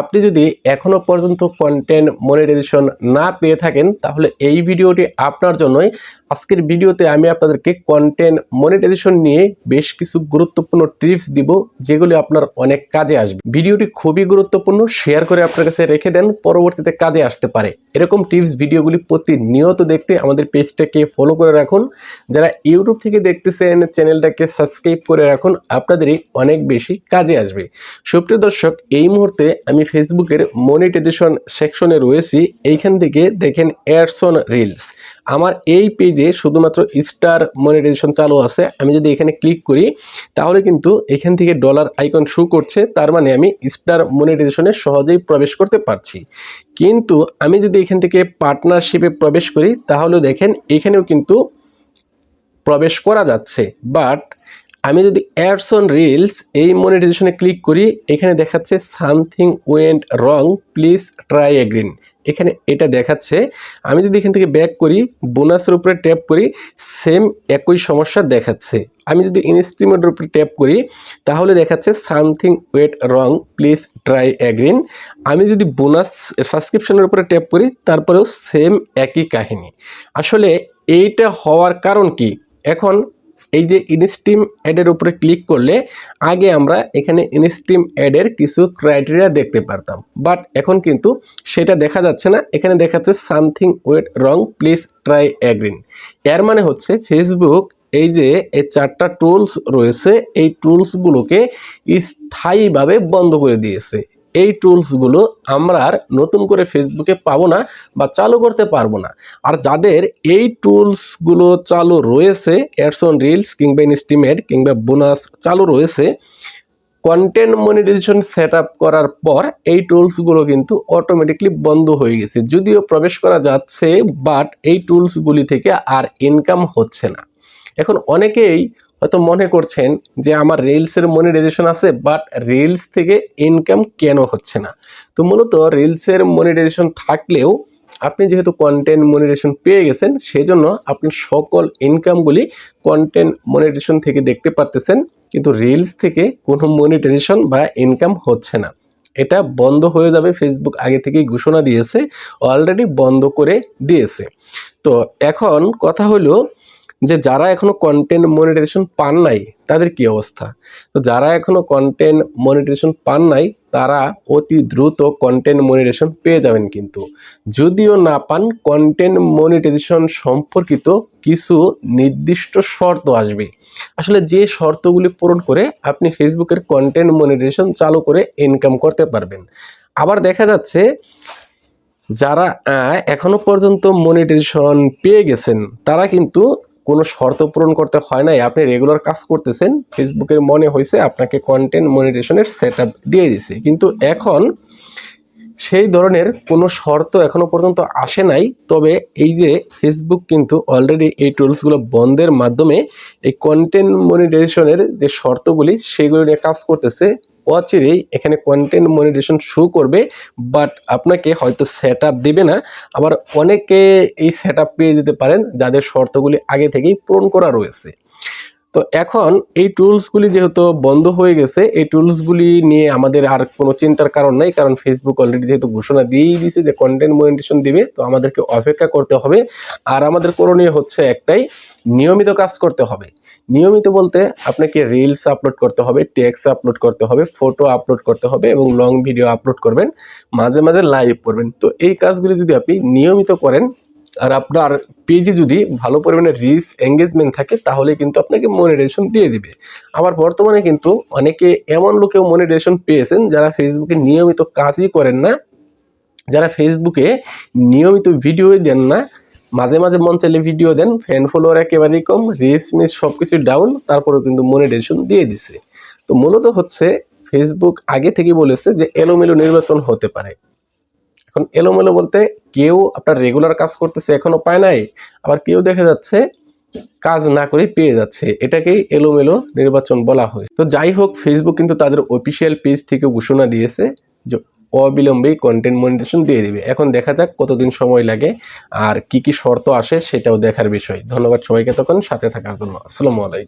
আপনি যদি এখনও পর্যন্ত কন্টেন্ট মনিটাইজেশন না পেয়ে থাকেন, তাহলে এই ভিডিওটি আপনার জন্যই। আজকের ভিডিওতে আমি আপনাদেরকে কন্টেন্ট মনিটাইজেশন নিয়ে বেশ কিছু গুরুত্বপূর্ণ টিপস দিব, যেগুলি আপনার অনেক কাজে আসবে। ভিডিওটি খুবই গুরুত্বপূর্ণ শেয়ার করে আপনার কাছে রেখে দেন, পরবর্তীতে কাজে আসতে পারে। এরকম টিপস ভিডিওগুলি প্রতিনিয়ত দেখতে আমাদের পেজটাকে ফলো করে রাখুন। যারা ইউটিউব থেকে দেখতেছেন চ্যানেলটাকে সাবস্ক্রাইব করে রাখুন, আপনাদেরই অনেক বেশি কাজে আসবে। সুপ্রিয় দর্শক, এই মুহূর্তে আমি ফেসবুকের মনিটাইজেশন সেকশনে রয়েছি, এইখান থেকে দেখেন অ্যাডস অন রিলস আমার এই পেজে শুধুমাত্র স্টার মনিটাইজেশন চালু আছে। আমি যদি এখানে ক্লিক করি, তাহলে কিন্তু এখান থেকে ডলার আইকন শো করছে, তার মানে আমি স্টার মনিটাইজেশনে সহজেই প্রবেশ করতে পারছি। কিন্তু আমি যদি এখান থেকে পার্টনারশিপে প্রবেশ করি, তাহলে দেখেন এখানেও কিন্তু প্রবেশ করা যাচ্ছে। বাট আমি যদি অ্যাডস অন রিলস এই মনিটাইজেশনে ক্লিক করি, এখানে দেখাচ্ছে something went wrong, please try again এখানে এটা দেখাচ্ছে, আমি যদি এখান থেকে ব্যাক করি, বোনাসের উপরে ট্যাপ করি, সেম একই সমস্যা দেখাচ্ছে। আমি যদি ইনস্ট্রিমেন্টের উপরে ট্যাপ করি, তাহলে দেখাচ্ছে something went wrong, please try again আমি যদি বোনাস সাবস্ক্রিপশনের উপরে ট্যাপ করি, তারপরেও সেম একই কাহিনী। আসলে এইটা হওয়ার কারণ কি? এখন এই যে ইনস্টিম অ্যাডের উপরে ক্লিক করলে আগে আমরা এখানে ইনস্টিম অ্যাডের কিছু ক্রাইটেরিয়া দেখতে পারতাম। বাট এখন কিন্তু সেটা দেখা যাচ্ছে না। এখানে দেখাচ্ছে something went wrong please try again এর মানে হচ্ছে ফেসবুক এই যে এই চারটা টুলস রয়েছে, এই টুলসগুলোকে স্থায়ীভাবে বন্ধ করে দিয়েছে। এই টুলসগুলো আমরা আর নতুন করে ফেসবুকে পাবো না বা চালু করতে পারব না। আর যাদের এই টুলসগুলো চালু রয়েছে অ্যাডসন রিলস কিংবা ইনস্টিমেট কিংবা বোনাস চালু রয়েছে কন্টেন্ট মনিটাইজেশন সেট করার পর এই টুলসগুলো কিন্তু অটোমেটিকলি বন্ধ হয়ে গেছে। যদিও প্রবেশ করা যাচ্ছে বাট এই টুলসগুলি থেকে আর ইনকাম হচ্ছে না। এখন অনেকেই হয়তো মনে করছেন যে আমার রিলসের মনিটাইজেশন আছে বাট রিলস থেকে ইনকাম কেন হচ্ছে না? তো মূলত রিলসের মনিটাইজেশন থাকলেও আপনি যেহেতু কন্টেন্ট মনিটাইজেশন পেয়ে গেছেন সেই জন্য আপনার সকল ইনকামগুলি কন্টেন্ট মনিটাইজেশন থেকে দেখতে পারতেছেন, কিন্তু রিলস থেকে কোনো মনিটাইজেশন বা ইনকাম হচ্ছে না। এটা বন্ধ হয়ে যাবে ফেসবুক আগে থেকেই ঘোষণা দিয়েছে অলরেডি বন্ধ করে দিয়েছে। তো এখন কথা হলো যে যারা এখনও কন্টেন্ট মনিটাইজেশন পান নাই, তাদের কি অবস্থা? তো যারা এখনও কন্টেন্ট মনিটাইজেশন পান নাই, তারা অতি দ্রুত কন্টেন্ট মনিটাইজেশন পেয়ে যাবেন কিন্তু। যদিও না পান কন্টেন্ট মনিটাইজেশন সম্পর্কিত কিছু নির্দিষ্ট শর্ত আসবে। আসলে যে শর্তগুলি পূরণ করে আপনি ফেসবুকের কন্টেন্ট মনিটাইজেশন চালু করে ইনকাম করতে পারবেন। আবার দেখা যাচ্ছে, যারা এখনও পর্যন্ত মনিটাইজেশন পেয়ে গেছেন, তারা কিন্তু কোনো শর্ত পূরণ করতে হয় নাই। আপনি রেগুলার কাজ করতেছেন ফেসবুকের মনে হয়েছে আপনাকে কন্টেন্ট মনিটেশনের সেট দিয়ে দিছে। কিন্তু এখন সেই ধরনের কোনো শর্ত এখনও পর্যন্ত আসে নাই। তবে এই যে ফেসবুক কিন্তু অলরেডি এই টুলসগুলো বন্ধের মাধ্যমে এই কন্টেন্ট মনিটাইজেশনের যে শর্তগুলি, সেগুলো নিয়ে কাজ করতেছে। অচিরেই এখানে কন্টেন্ট মনিটেশন শু করবে বাট আপনাকে হয়তো সেট দেবে না। আবার অনেকে এই সেট পেয়ে যেতে পারেন, যাদের শর্তগুলি আগে থেকেই পূরণ করা রয়েছে। তো এখন এই টুলসগুলি যেহেতু বন্ধ হয়ে গেছে, এই টুলসগুলি নিয়ে আমাদের আর কোনো চিন্তার কারণ নাই, কারণ ফেসবুক অলরেডি যেহেতু ঘোষণা দিয়েই দিয়েছে যে কন্টেন্ট মনিটেশন দিবে, তো আমাদেরকে অপেক্ষা করতে হবে। আর আমাদের করণীয় হচ্ছে একটাই, নিয়মিত কাজ করতে হবে। নিয়মিত বলতে আপনাকে রিলস আপলোড করতে হবে টেক্স আপলোড করতে হবে ফটো আপলোড করতে হবে এবং লং ভিডিও আপলোড করবেন, মাঝে মাঝে লাইভ করবেন। তো এই কাজগুলি যদি আপনি নিয়মিত করেন আর আপনার পেজে যদি ভালো পরিমাণে রিচ এঙ্গেজমেন্ট থাকে, তাহলে কিন্তু আপনাকে মনিটাইজেশন দিয়ে দিবে। আবার বর্তমানে কিন্তু অনেকে এমন লোকেও মনিটাইজেশন পেয়েছেন যারা ফেসবুকে নিয়মিত কাজই করেন না, যারা ফেসবুকে নিয়মিত ভিডিও দেন না, মাঝে মাঝে মন চাইলে ভিডিও দেন ফ্যান ফলোয়ার একেবারেই কম রিচ মিস সব কিছু ডাউন তারপরেও কিন্তু মনিটাইজেশন দিয়ে দিছে। তো মূলত হচ্ছে ফেসবুক আগে থেকেই বলেছে যে এলোমেলো নির্বাচন হতে পারে। এখন এলোমেলো বলতে কেউ আপনার রেগুলার কাজ করতেছে এখনও পায় নাই, আবার কেউ দেখা যাচ্ছে কাজ না করে পেয়ে যাচ্ছে। এটাকেই এলোমেলো নির্বাচন বলা হয়। তো যাই হোক ফেসবুক কিন্তু তাদের অফিসিয়াল পেজ থেকে ঘোষণা দিয়েছে যে অবিলম্বেই কন্টেন্ট মনিটেশন দিয়ে দেবে। এখন দেখা যাক কতদিন সময় লাগে আর কি কি শর্ত আসে সেটাও দেখার বিষয়। ধন্যবাদ সবাইকে তখন সাথে থাকার জন্য। আসসালামু আলাইকুম।